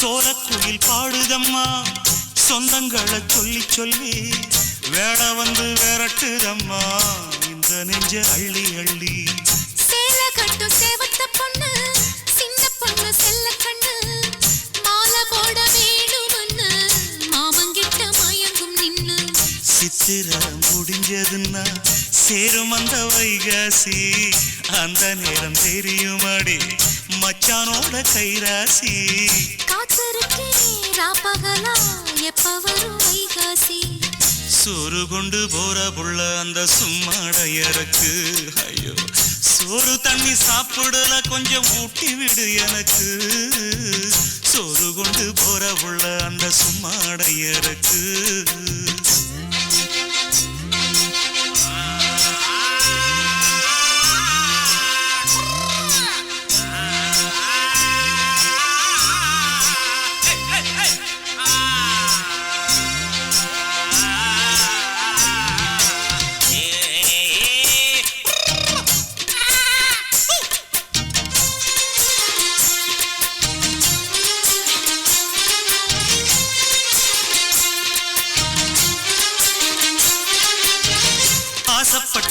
சோலக்குயில் பாடுதம்மா. சொந்தங்களை சொல்லி சொல்லி வேட வந்து விரட்டுதம்மா. இந்த நெஞ்ச அள்ளி அள்ளி. சேலை கட்டும் சேவத்த பொண்ணு சின்ன பொண்ணு செல்ல சித்திர முடிஞ்சதுன்னா சேரும் அந்த வைகாசி. அந்த நேரம் தெரியுமாடி மச்சானோட கைராசி. சோறு கொண்டு போற புள்ள அந்த சும்மாடையறக்கு ஐயோ சோறு தண்ணி சாப்பிடல கொஞ்சம் ஊட்டி விடு எனக்கு. சோறு கொண்டு போற புள்ள அந்த சும்மாடையறக்கு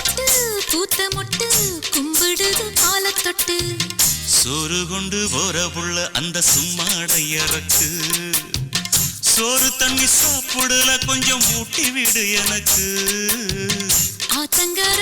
கூச்சப்பட்டு பூத்த மொட்டு கும்பிடுது காலத்தொட்டு. சோறு கொண்டு போற புள்ள அந்த சும்மாடையறக்கு சோறு தண்ணி சாப்பிடல கொஞ்சம் ஊட்டி விடு எனக்கு. ஆத்தங்கர